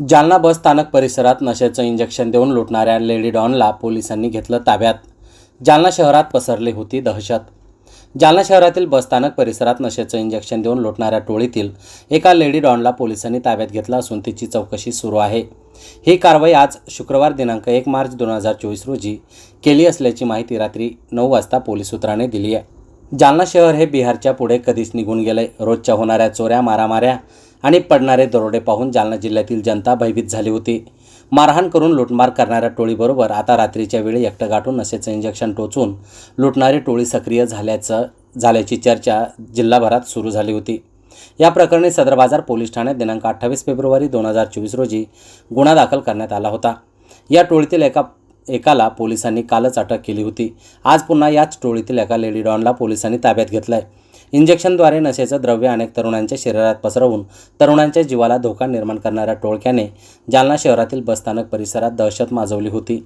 जालना बस स्थानक परिसरात नशेचं इंजेक्शन देऊन लुटणाऱ्या लेडी डॉनला पोलिसांनी घेतलं ताब्यात. जालना शहरात पसरली होती दहशत. जालना शहरातील बसस्थानक परिसरात नशेचं इंजेक्शन देऊन लुटणाऱ्या टोळीतील एका लेडी डॉनला पोलिसांनी ताब्यात घेतलं असून तिची चौकशी सुरू आहे. ही कारवाई आज शुक्रवार दिनांक एक मार्च दोन हजार चोवीस रोजी केली असल्याची माहिती रात्री नऊ वाजता पोलीस सूत्रांनी दिली आहे. जालना शहर हे बिहारच्या पुढे कधीच निघून गेले रोजच्या होणाऱ्या चोऱ्या मारामाऱ्या आणि पडणारे दरोडे पाहून जालना जिल्ह्यातील जनता भयभीत झाली होती. मारहाण करून लुटमार करणाऱ्या टोळीबरोबर आता रात्रीच्या वेळी एकटं गाठून नशेचं इंजेक्शन टोचून लुटणारी टोळी सक्रिय झाल्याचं झाल्याची चर्चा जिल्हाभरात सुरू झाली होती. या प्रकरणी सदर बाजार पोलीस ठाण्यात दिनांक अठ्ठावीस फेब्रुवारी दोन हजार चोवीस रोजी गुन्हा दाखल करण्यात आला होता. या टोळीतील एका एकाला पोलिसांनी कालच अटक केली होती. आज पुन्हा याच टोळीतील एका लेडी डॉनला पोलिसांनी ताब्यात घेतलंय. इंजेक्शनद्वारे नशेचं द्रव्य अनेक तरुणांच्या शरीरात पसरवून तरुणांच्या जीवाला धोका निर्माण करणाऱ्या टोळक्याने जालना शहरातील बसस्थानक परिसरात दहशत माजवली होती.